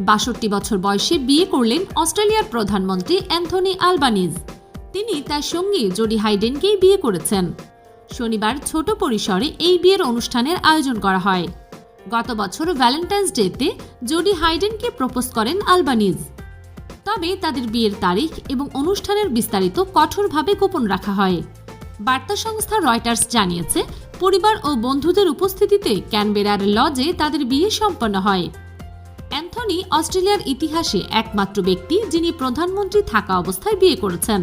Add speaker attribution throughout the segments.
Speaker 1: বাষট্টি বছর বয়সে বিয়ে করলেন অস্ট্রেলিয়ার প্রধানমন্ত্রী অ্যান্থনি আলবানিজ। তিনি তার সঙ্গী জোডি হাইডেনকেই বিয়ে করেছেন। শনিবার ছোট পরিসরে এই বিয়ের অনুষ্ঠানের আয়োজন করা হয়। গত বছর ভ্যালেন্টাইন্স ডেতে জোডি হাইডেনকে প্রপোজ করেন আলবানিজ। তবে তাদের বিয়ের তারিখ এবং অনুষ্ঠানের বিস্তারিত কঠোরভাবে গোপন রাখা হয়। বার্তা সংস্থা রয়টার্স জানিয়েছে, পরিবার ও বন্ধুদের উপস্থিতিতে ক্যানবেরার লজে তাদের বিয়ে সম্পন্ন হয়। অ্যান্থনি অস্ট্রেলিয়ার ইতিহাসে একমাত্র ব্যক্তি যিনি প্রধানমন্ত্রী থাকা অবস্থায় বিয়ে করেছেন।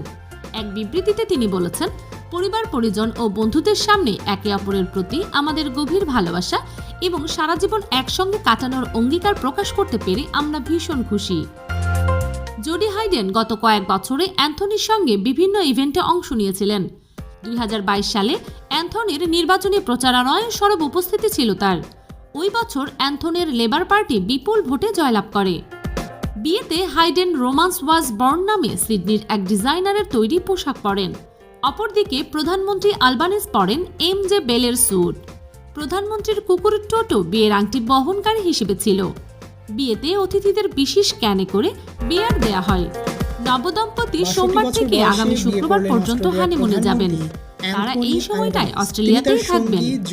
Speaker 1: এক বিবৃতিতে তিনি বলেছেন, পরিবার, পরিজন ও বন্ধুদের সামনে একে অপরের প্রতি আমাদের গভীর ভালোবাসা এবং সারা জীবন একসঙ্গে কাটানোর অঙ্গীকার প্রকাশ করতে পেরে আমরা ভীষণ খুশি। জোডি হাইডেন গত কয়েক বছরে অ্যান্থনির সঙ্গে বিভিন্ন ইভেন্টে অংশ নিয়েছিলেন। দুই হাজার বাইশ সালে অ্যান্থনির নির্বাচনী প্রচারণায় সরব উপস্থিতি ছিল তার। ওই বছর অ্যান্থনির লেবার পার্টি বিপুল ভোটে জয়লাভ করে। বিয়েতে হাইডেন রোমান্স ওয়াজ বর্ন নামে সিডনির এক ডিজাইনারের তৈরি পোশাক পরেন। অপরদিকে প্রধানমন্ত্রী আলবানিস পরেন এম জে বেলের স্যুট। প্রধানমন্ত্রীর কুকুর টোটো বিয়ের আংটি বহনকারী হিসেবে ছিল। বিয়েতে অতিথিদের বিশেষ ক্যানে করে বিয়ার দেয়া হয়। নবদম্পতি সোমবার থেকে আগামী শুক্রবার পর্যন্ত হানিমুনে যাবেন। তারা এই সময়টায়। অস্ট্রেলিয়াতেই থাকবেন।